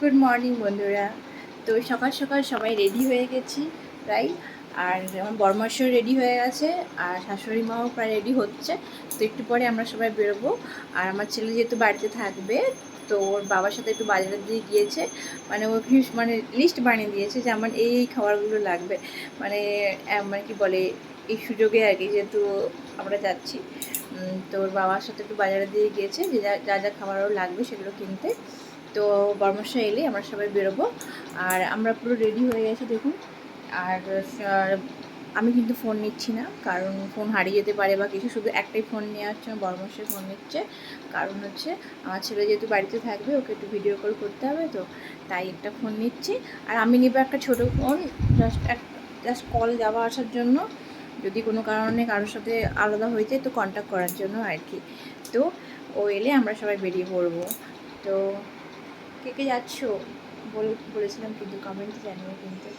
Good morning বন্ধুরা। তো সকাল সকাল সবাই রেডি হয়ে গেছি প্রায় আর আমার বর্মাশ্বর রেডি হয়ে গেছে, আর শাশুড়ি মাও প্রায় রেডি হচ্ছে। তো একটু পরে আমরা সবাই বেরোবো। আর আমার ছেলে যেহেতু বাড়িতে থাকবে তো ওর বাবার সাথে একটু বাজারে দিয়ে গিয়েছে মানে ও কি- মানে লিস্ট বানিয়ে দিয়েছে যে আমার এই এই খাবারগুলো লাগবে। মানে মানে কি বলে, এই সুযোগে আর কি যেহেতু আমরা যাচ্ছি। তো ওর বাবার সাথে একটু বাজারে দিয়ে গিয়েছে যে যা যা যা খাবার ওর লাগবে সেগুলো কিনতে। তো বর্মশা এলে আমরা সবাই বেরোবো। আর আমরা পুরো রেডি হয়ে গেছি, দেখুন। আর আমি কিন্তু ফোন নিচ্ছি না, কারণ ফোন হারিয়ে যেতে পারে বা কিছু, শুধু একটাই ফোন নিয়ে আসছে আমার বর্মশে ফোন নিচ্ছে। কারণ হচ্ছে, আমার ছেলে যেহেতু বাড়িতে থাকবে, ওকে একটু ভিডিও কল করতে হবে তো, তাই একটা ফোন নিচ্ছি। আর আমি নেব একটা ছোটো ফোন জাস্ট এক জাস্ট কল যাওয়া আসার জন্য। যদি কোনো কারণে কারোর সাথে আলাদা হয়ে যায়, তো কন্ট্যাক্ট করার জন্য আর কি। তো, ও এলে আমরা সবাই বেরিয়ে পড়ব। তো, কে কে যাচ্ছ? বল, বলেছিলাম কিন্তু কমেন্টে জানিও কিন্তু।